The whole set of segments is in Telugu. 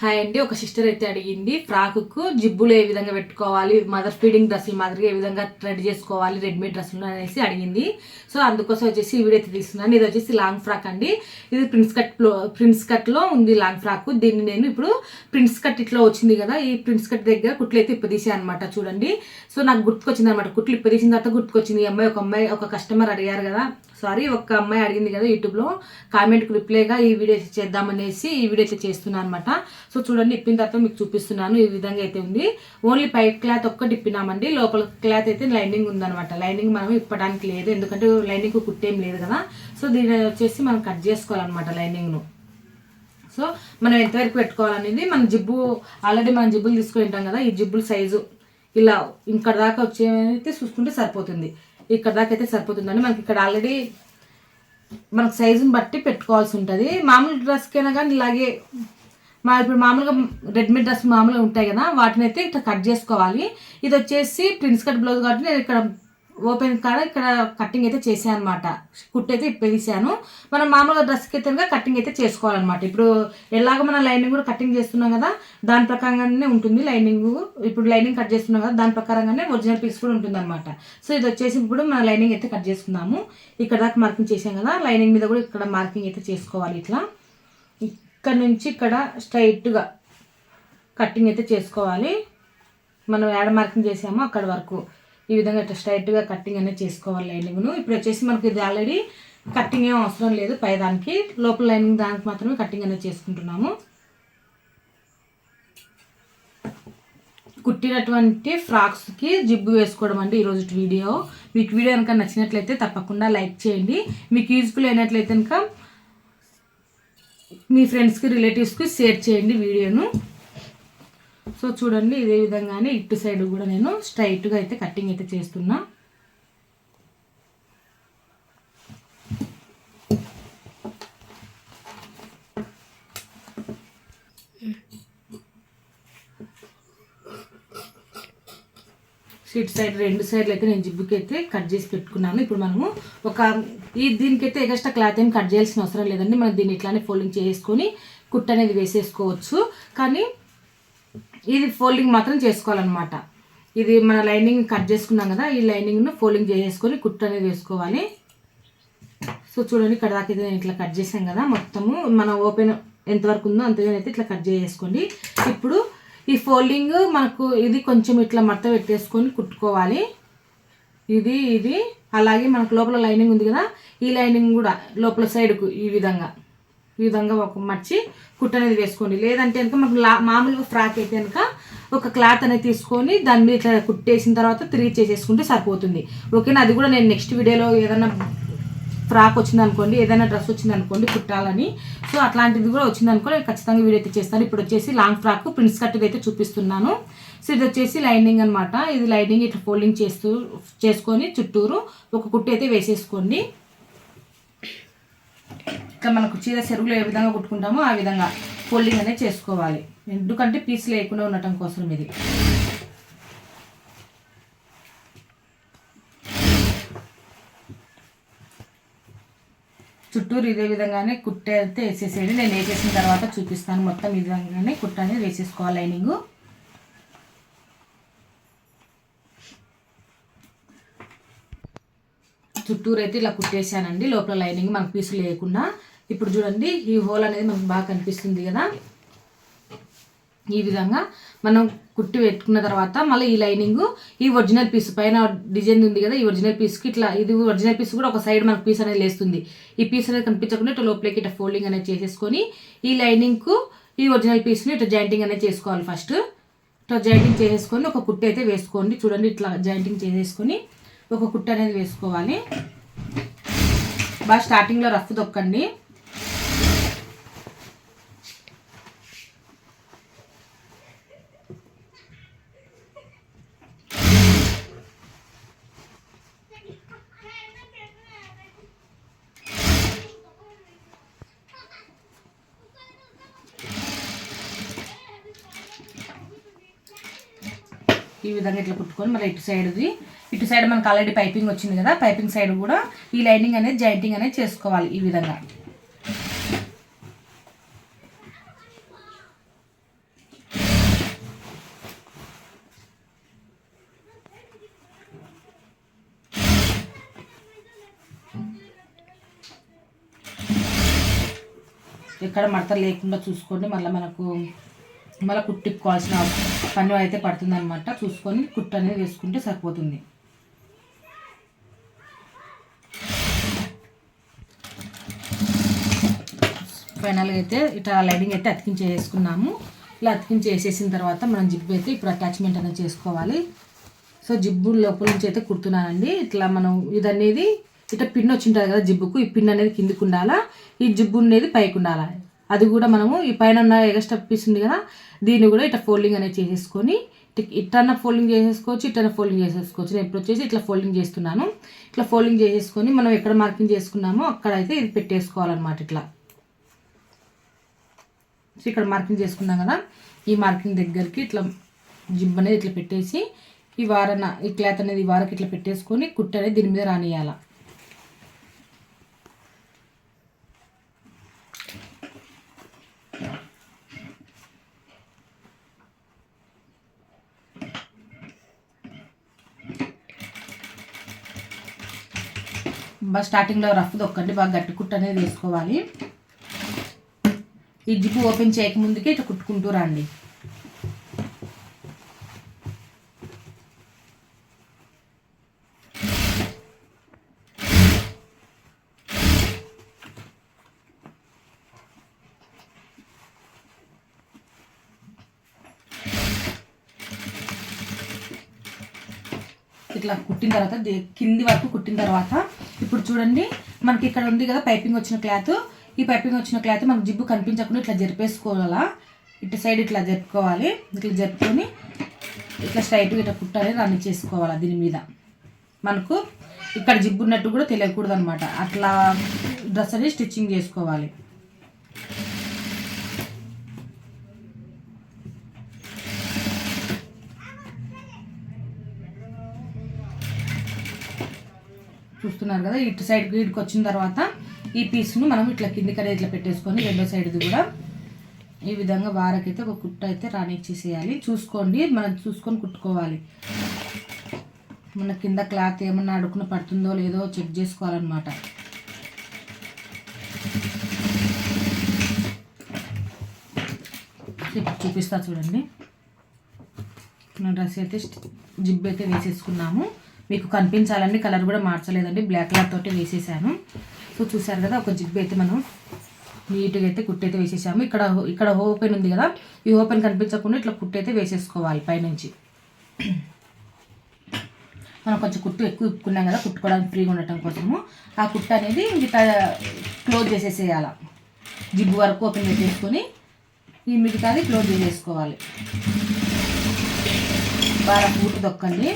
హాయ్ అండి. ఒక సిస్టర్ అయితే అడిగింది ఫ్రాక్కు జిబ్బులు ఏ విధంగా పెట్టుకోవాలి? మదర్ ఫీడింగ్ డ్రెస్సులు మాదిరిగా ఏ విధంగా రెడీ చేసుకోవాలి? రెడీమేడ్ డ్రెస్సులు అనేసి అడిగింది. సో అందుకోసం వచ్చేసి ఈ వీడియో అయితే తీసుకున్నాను ఇది వచ్చేసి లాంగ్ ఫ్రాక్ అండి. ఇది ప్రిన్స్ కట్ ప్రిన్స్ కట్లో ఉంది లాంగ్ ఫ్రాక్. దీన్ని నేను ఇప్పుడు ప్రిన్స్ కట్ ఇట్లా వచ్చింది కదా ఈ ప్రిన్స్ కట్ దగ్గర కుట్లు అయితే ఇప్పదీసాను అనమాట చూడండి. సో నాకు గుర్తుకొచ్చింది అనమాట కుట్లు ఇప్పదీసిన తర్వాత గుర్తుకొచ్చింది. ఈ అమ్మాయి ఒక అమ్మాయి ఒక కస్టమర్ అడిగారు కదా. సారీ ఒక అమ్మాయి అడిగింది కదా యూట్యూబ్లో. కామెంట్కి రిప్లైగా ఈ వీడియో చేద్దామనేసి ఈ వీడియో అయితే చేస్తున్నాను అనమాట సో చూడండి ఇప్పిన తర్వాత మీకు చూపిస్తున్నాను ఈ విధంగా అయితే ఉంది. ఓన్లీ పై క్లాత్ ఒక్కటి ఇప్పినామండి. లోపల క్లాత్ అయితే లైనింగ్ ఉందన్నమాట. లైనింగ్ మనం ఇప్పడానికి లేదు ఎందుకంటే లైనింగ్ కుట్టేం లేదు కదా. సో దీని వచ్చేసి మనం కట్ చేసుకోవాలన్నమాట లైనింగ్ను సో మనం ఎంతవరకు పెట్టుకోవాలనేది మన జిబ్బు ఆల్రెడీ మనం జిబ్బులు తీసుకుని ఉంటాం కదా ఈ జిబ్బుల సైజు ఇలా ఇక్కడ దాకా వచ్చేమైతే చూసుకుంటే సరిపోతుంది. ఇక్కడ దాకా అయితే సరిపోతుందండి మనకి ఇక్కడ ఆల్రెడీ మనకు సైజుని బట్టి పెట్టుకోవాల్సి ఉంటుంది. మామూలు డ్రెస్కైనా కానీ ఇలాగే మా ఇప్పుడు మామూలుగా రెడీమేడ్ డ్రెస్ మామూలుగా ఉంటాయి కదా వాటిని అయితే ఇట్లా కట్ చేసుకోవాలి. ఇది వచ్చేసి ప్రిన్స్ కట్ బ్లౌజ్ కాబట్టి నేను ఇక్కడ ఓపెన్ కాడ ఇక్కడ కటింగ్ అయితే చేశాను అనమాట కుట్టు అయితే ఇప్పేసాను మనం మామూలుగా డ్రెస్కి అయితే కటింగ్ అయితే చేసుకోవాలన్నమాట. ఇప్పుడు ఎలాగో మనం లైనింగ్ కూడా కటింగ్ చేస్తున్నాం కదా దాని ప్రకారంగానే ఉంటుంది లైనింగ్. ఇప్పుడు లైనింగ్ కట్ చేస్తున్నాం కదా దాని ప్రకారంగానే ఒరిజినల్ పీస్ కూడా ఉంటుంది అనమాట సో ఇది వచ్చేసి ఇప్పుడు మన లైనింగ్ అయితే కట్ చేసుకుందాము. ఇక్కడ దాకా మార్కింగ్ చేసాం కదా లైనింగ్ మీద కూడా ఇక్కడ మార్కింగ్ అయితే చేసుకోవాలి ఇట్లా. ఇక్కడ నుంచి ఇక్కడ స్ట్రైట్గా కటింగ్ అయితే చేసుకోవాలి. మనం యాడ్ మార్కింగ్ చేసామో అక్కడ వరకు. ఈ విధంగా ఇట్లా స్ట్రైట్గా కటింగ్ అనేది చేసుకోవాలి లైనింగ్ను. ఇప్పుడు వచ్చేసి మనకి ఇది ఆల్రెడీ కటింగ్ ఏం అవసరం లేదు పైదానికి లోపల లైనింగ్ దానికి మాత్రమే కటింగ్ అనేది చేసుకుంటున్నాము. కుట్టినటువంటి ఫ్రాక్స్కి జిబ్బు వేసుకోవడం అండి ఈరోజు వీడియో. మీకు వీడియో కనుక నచ్చినట్లయితే తప్పకుండా లైక్ చేయండి. మీకు యూజ్ఫుల్ అయినట్లయితే కనుక మీ ఫ్రెండ్స్కి రిలేటివ్స్కి షేర్ చేయండి వీడియోను. సో చూడండి ఇదే విధంగానే ఇటు సైడ్ కూడా నేను స్ట్రైట్గా అయితే కటింగ్ అయితే చేస్తున్నా. సీట్ సైడ్ రెండు సైడ్లు అయితే నేను జిబ్బుకి అయితే కట్ చేసి పెట్టుకున్నాను. ఇప్పుడు మనము ఒక ఈ దీనికైతే ఎక్స్ట్రా క్లాత్ ఏం కట్ చేయాల్సిన అవసరం లేదండి. మనం దీన్ని ఇట్లానే ఫోల్డింగ్ చేసుకొని కుట్ అనేది వేసేసుకోవచ్చు. కానీ ఇది ఫోల్డింగ్ మాత్రం చేసుకోవాలన్నమాట. ఇది మన లైనింగ్ కట్ చేసుకున్నాం కదా ఈ లైనింగ్ను ఫోల్డింగ్ చేసేసుకొని కుట్ అనేది వేసుకోవాలి. సో చూడండి ఇక్కడ దాకా అయితే నేను ఇట్లా కట్ చేసాం కదా మొత్తము మన ఓపెన్ ఎంతవరకు ఉందో అంతగానైతే ఇట్లా కట్ చేసుకోండి ఇప్పుడు ఈ ఫోల్డింగ్ మనకు ఇది కొంచెం ఇట్లా మడత పెట్టేసుకొని కుట్టుకోవాలి. ఇది ఇది. అలాగే మనకు లోపల లైనింగ్ ఉంది కదా ఈ లైనింగ్ కూడా లోపల సైడ్కు ఈ విధంగా ఈ విధంగా ఒక మర్చి కుట్ట అనేది వేసుకోండి. లేదంటే కనుక మనకు లా మామూలుగా ఫ్రాక్ అయితే కనుక ఒక క్లాత్ అనేది తీసుకొని దాని మీద ఇట్లా కుట్టేసిన తర్వాత తిరిగి చేసేసుకుంటే సరిపోతుంది. ఓకేనా? అది కూడా నేను నెక్స్ట్ వీడియోలో ఏదైనా ఫ్రాక్ వచ్చింది అనుకోండి ఏదైనా డ్రెస్ వచ్చింది అనుకోండి కుట్టాలని. సో అట్లాంటిది కూడా వచ్చింది అనుకో నేను ఖచ్చితంగా వీడియో అయితే చేస్తాను. ఇప్పుడు వచ్చేసి లాంగ్ ఫ్రాక్ ప్రిన్స్ కట్ అయితే చూపిస్తున్నాను. సో ఇది వచ్చేసి లైనింగ్ అనమాట ఇది లైనింగ్ ఇట్లా ఫోల్డింగ్ చేస్తూ చేసుకొని చుట్టూరు ఒక కుట్టి అయితే వేసేసుకోండి. ఇంకా మనకు చీర చెరువులో ఏ విధంగా కుట్టుకుంటామో ఆ విధంగా ఫోల్డింగ్ అనేది చేసుకోవాలి. ఎందుకంటే పీస్ లేకుండా ఉండటం కోసం ఇది. చుట్టూరు ఇదే విధంగానే కుట్ట అయితే వేసేసేది నేను వేసేసిన తర్వాత చూపిస్తాను మొత్తం ఈ విధంగానే కుట్ట అనేది వేసేసుకోవాలి లైనింగ్. చుట్టూరు అయితే ఇలా కుట్టేసానండి లోపల లైనింగ్ మనకు పీసులు లేకుండా. ఇప్పుడు చూడండి ఈ హోల్ అనేది మనకు బాగా కనిపిస్తుంది కదా. ఈ విధంగా మనం కుట్టి పెట్టుకున్న తర్వాత మళ్ళీ ఈ లైనింగ్ ఈ ఒరిజినల్ పీస్ పైన డిజైన్ ఉంది కదా ఈ ఒరిజినల్ పీస్కి ఇట్లా ఇది ఒరిజినల్ పీస్ కూడా ఒక సైడ్ మనకు పీస్ అనేది లేస్తుంది. ఈ పీస్ అనేది కనిపించకుండా ఇట్లా లోపలికి ఇట్లా ఫోల్డింగ్ అనేది చేసేసుకొని ఈ లైనింగ్కు ఈ ఒరిజినల్ పీస్ని ఇట్లా జాయింటింగ్ అనేది చేసుకోవాలి ఫస్ట్. ఇట్లా జాయింటింగ్ చేసేసుకొని ఒక కుట్టి అయితే వేసుకోండి. చూడండి ఇట్లా జాయింటింగ్ చేసేసుకొని ఒక కుట్టు అనేది వేసుకోవాలి. బాగా స్టార్టింగ్లో రఫ్ తొక్కండి. ఈ విధంగా ఇట్లా కుట్టుకొని మళ్ళీ ఇటు సైడ్ది ఇటు సైడ్ మనకు ఆల్రెడీ పైపింగ్ వచ్చింది కదా పైపింగ్ సైడ్ కూడా ఈ లైనింగ్ అనేది జాయింటింగ్ అనేది చేసుకోవాలి ఈ విధంగా. ఎక్కడ మడత లేకుండా చూసుకోండి మళ్ళీ మనకు మళ్ళీ కుట్టిక్కోవాల్సిన పని అయితే పడుతుందనమాట చూసుకొని కుట్టు అనేది వేసుకుంటే సరిపోతుంది. ఫైనల్గా అయితే ఇట్లా లైనింగ్ అయితే అతికించేసుకున్నాము. ఇలా అతికించేసేసిన తర్వాత మనం జిబ్బు అయితే ఇప్పుడు అటాచ్మెంట్ అనేది చేసుకోవాలి. సో జిబ్బు లోపల నుంచి అయితే కుడుతున్నానండి. ఇట్లా మనం ఇది అనేది ఇట్లా పిన్ వచ్చి ఉంటుంది కదా జిబ్బుకు. ఈ పిన్ అనేది కిందికి ఉండాలా? ఈ జిబ్బు అనేది పైకి ఉండాలా? అది కూడా మనము ఈ పైన ఉన్న ఎగస్ట్రా పీస్ ఉంది కదా దీన్ని కూడా ఇట్లా ఫోల్డింగ్ అనేది చేసేసుకొని ఇట్లా ఫోల్డింగ్ చేసేసుకోవచ్చు ఇట్లా ఫోల్డింగ్ చేసేసుకోవచ్చు. నేను ఇప్పుడు వచ్చేసి ఇట్లా ఫోల్డింగ్ చేస్తున్నాను. ఇట్లా ఫోల్డింగ్ చేసేసుకొని మనం ఎక్కడ మార్కింగ్ చేసుకున్నామో అక్కడైతే ఇది పెట్టేసుకోవాలన్నమాట ఇట్లా. సో ఇక్కడ మార్కింగ్ చేసుకున్నాం కదా ఈ మార్కింగ్ దగ్గరికి ఇట్లా జిబ్ అనేది ఇట్లా పెట్టేసి ఈ వారన ఈ క్లాత్ అనేది ఈ వారకి ఇట్లా పెట్టేసుకొని కుట్ట అనేది దీని మీద రానియాల స్టార్టింగ్లో రఫ్ దొక్కండి బాగా గట్టి కుట్ట అనేది వేసుకోవాలి. ఈ జిప్పు ఓపెన్ చేయకముందుకే ఇటు కుట్టుకుంటూ రండి. ఇట్లా కుట్టిన తర్వాత కింది వరకు కుట్టిన తర్వాత ఇప్పుడు చూడండి మనకి ఇక్కడ ఉంది కదా పైపింగ్ వచ్చిన క్లాత్ ఈ పైపింగ్ వచ్చిన క్లాత్ మనకు జిబ్బు కనిపించకుండా ఇట్లా జరిపేసుకోవాలా? ఇటు సైడ్ ఇట్లా జరుపుకోవాలి. ఇట్లా జరుపుకొని ఇట్లా స్ట్రైట్గా ఇట్లా కుట్టాలి రన్ చేసుకోవాలి దీని మీద. మనకు ఇక్కడ జిబ్బు ఉన్నట్టు కూడా తెలియకూడదు అనమాట అట్లా డ్రెస్ అనేది స్టిచ్చింగ్ చేసుకోవాలి. చూస్తున్నారు కదా ఇటు సైడ్ ఇటుకు వచ్చిన తర్వాత ఈ పీస్ను మనం ఇట్లా కిందికనే ఇట్లా పెట్టేసుకొని రెండో సైడ్ది కూడా ఈ విధంగా వారకైతే ఒక కుట్ట అయితే రానిచ్చేసేయాలి. చూసుకోండి మనం చూసుకొని కుట్టుకోవాలి. మన కింద క్లాత్ ఏమన్నా అడుకున పడుతుందో లేదో చెక్ చేసుకోవాలన్నమాట. చూపిస్తా చూడండి. మన డ్రెస్ అయితే జిబ్ అయితే వేసేసుకున్నాము. మీకు కనిపించాలండి కలర్ కూడా మార్చలేదండి. బ్లాక్ కలర్ తోటి వేసేసాను. సో చూసారు కదా ఒక జిబ్ అయితే మనం నీట్గా అయితే కుట్టైతే వేసేసాము. ఇక్కడ ఇక్కడ ఓపెన్ ఉంది కదా ఈ ఓపెన్ కనిపించకుండా ఇట్లా కుట్టయితే వేసేసుకోవాలి పైనుంచి. మనం కొంచెం కుట్టు ఎక్కువ ఇప్పుకున్నాం కదా కుట్టుకోవడానికి ఫ్రీగా ఉండటం కోసము. ఆ కుట్టు అనేది మిగతా క్లోజ్ చేసేసేయాల. జిబ్బు వరకు ఓపెన్ చేసేసుకొని ఈ మిగతాది క్లోజ్ చేసేసుకోవాలి. బాగా పూర్తి దొక్కండి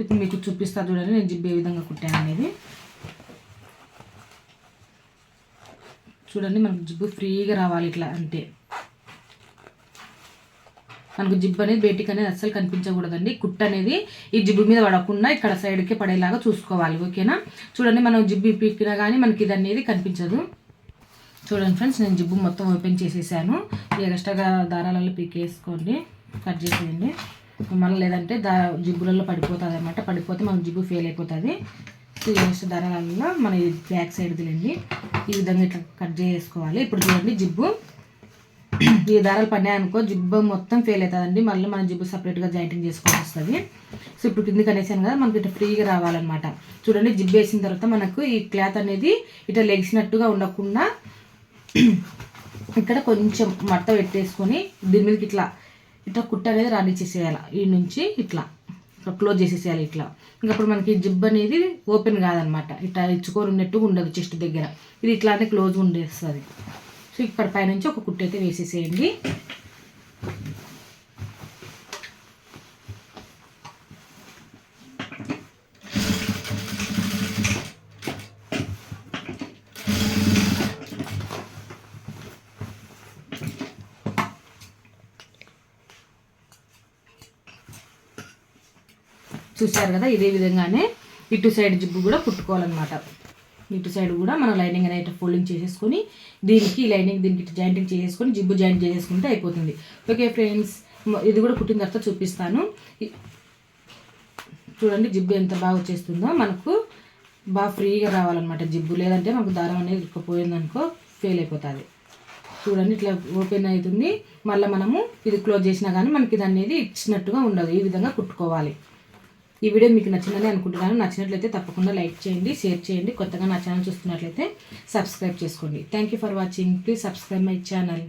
ఇప్పుడు మీకు చూపిస్తా చూడండి నేను జిబ్బే ఏ విధంగా కుట్టాను అనేది. చూడండి మనకు జిబ్బు ఫ్రీగా రావాలి ఇట్లా అంటే. మనకు జిబ్బు అనేది బయటికి అనేది అస్సలు కనిపించకూడదండి. కుట్ట అనేది ఈ జిబ్బు మీద పడకుండా ఇక్కడ సైడ్కి పడేలాగా చూసుకోవాలి ఓకేనా? చూడండి మనం జిబ్బు పీకినా కానీ మనకి ఇది అనేది కనిపించదు. చూడండి ఫ్రెండ్స్ నేను జిబ్బు మొత్తం ఓపెన్ చేసేసాను. ఈ ఎక్స్ట్రాగా దారాలలో పీకేసుకోండి కట్ చేసేయండి. మళ్ళీ లేదంటే దా జిబ్బులలో పడిపోతుంది అనమాట పడిపోతే మన జిబ్బు ఫెయిల్ అయిపోతుంది. నెక్స్ట్ దారాలలో మన బ్యాక్ సైడ్ తినండి ఈ విధంగా ఇట్లా కట్ చేసుకోవాలి. ఇప్పుడు చూడండి జిబ్బు. ఈ దారాలు పడినాయనుకో జిబ్బు మొత్తం ఫెయిల్ అవుతుందండి మళ్ళీ మన జిబ్బు సపరేట్గా జాయింటింగ్ చేసుకోవాల్సి వస్తుంది. సో ఇప్పుడు కిందికి అనేసాను కదా మనకి ఇట్లా ఫ్రీగా రావాలన్నమాట. చూడండి జిబ్బు వేసిన తర్వాత మనకు ఈ క్లాత్ అనేది ఇట్లా లెగిసినట్టుగా ఉండకుండా ఇక్కడ కొంచెం మట్ట పెట్టేసుకొని దీని మీదకి ఇట్లా ఇట్లా కుట్ట అనేది రానిచ్చేసేయాలి. ఈ నుంచి ఇట్లా. ఇట్లా క్లోజ్ చేసేసేయాలి ఇట్లా. ఇంకప్పుడు మనకి జిబ్ అనేది ఓపెన్ కాదనమాట. ఇట్లా ఇచ్చుకొని ఉన్నట్టు ఉండదు చెస్ట్ దగ్గర. ఇది ఇట్లానే క్లోజ్ ఉండేస్తుంది. సో ఇక్కడ పైనుంచి ఒక కుట్టు అయితే వేసేసేయండి. చూసారు కదా ఇదే విధంగానే ఇటు సైడ్ జిబ్బు కూడా కుట్టుకోవాలన్నమాట. ఇటు సైడ్ కూడా మనం లైనింగ్ అనేది ఫోల్డింగ్ చేసేసుకొని దీనికి లైనింగ్ దీనికి ఇటు జాయింటింగ్ చేసేసుకొని జిబ్బు జాయింట్ చేసేసుకుంటే అయిపోతుంది. ఓకే ఫ్రెండ్స్ ఇది కూడా కుట్టిన తర్వాత చూపిస్తాను. చూడండి జిబ్బు ఎంత బాగా వచ్చేస్తుందో. మనకు బాగా ఫ్రీగా రావాలన్నమాట జిబ్బు లేదంటే మనకు దారం అనేది ఇరుక్కుపోయింది ఫెయిల్ అయిపోతుంది. చూడండి ఇట్లా ఓపెన్ అవుతుంది. మళ్ళీ మనము ఇది క్లోజ్ చేసినా కానీ మనకి ఇది అనేది ఇచ్చినట్టుగా ఉండదు. ఈ విధంగా కుట్టుకోవాలి. ఈ వీడియో మీకు నచ్చిందని అనుకుంటున్నాను. నచ్చినట్లయితే తప్పకుండా లైక్ చేయండి షేర్ చేయండి. కొత్తగా నా ఛానల్ చూస్తున్నట్లయితే సబ్స్క్రైబ్ చేసుకోండి. Thank you for watching please subscribe my channel